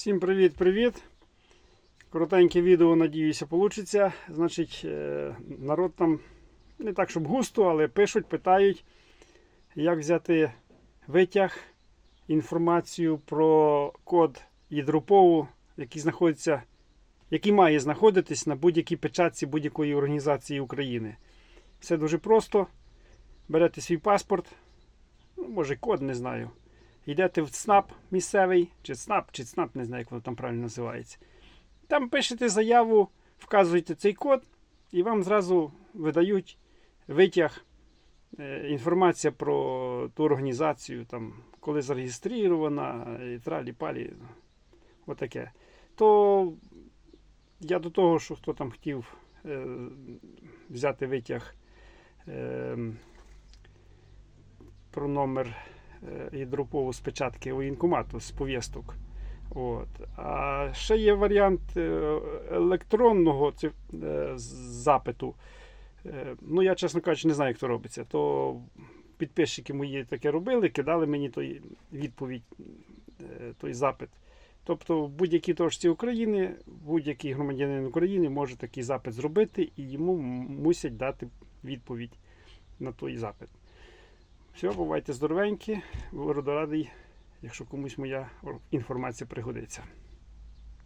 Всім привіт-привіт! Коротеньке відео, надіюся, вийде. Значить, е, народ там не так, щоб густо, але пишуть, питають, як взяти витяг, інформацію про код ядропову, який знаходиться, який має знаходитись на будь-якій печатці будь-якої організації України. Все дуже просто. Берете свій паспорт, ну, може код, не знаю. Йдете в ЦНАП місцевий, чи ЦНАП, чи ЦНАП, не знаю, як воно там правильно називається. Там пишете заяву, вказуєте цей код, і вам зразу видають витяг, е, інформація про ту організацію, там, коли зареєстрована, і тралі-палі. Отаке. То я до того, що хто там хотів е, взяти витяг е, про номер е, гідропову з печатки воєнкомату з повісток. От. А ще є варіант е, електронного е, запиту. Ну, я, чесно кажучи, не знаю, як то робиться. То підписчики мої таке робили, кидали мені той відповідь, той запит. Тобто, в будь-якій точці України, будь-який громадянин України може такий запит зробити, і йому мусять дати відповідь на той запит. Все, бувайте здоровенькі. Буду радий, якщо комусь моя інформація пригодиться.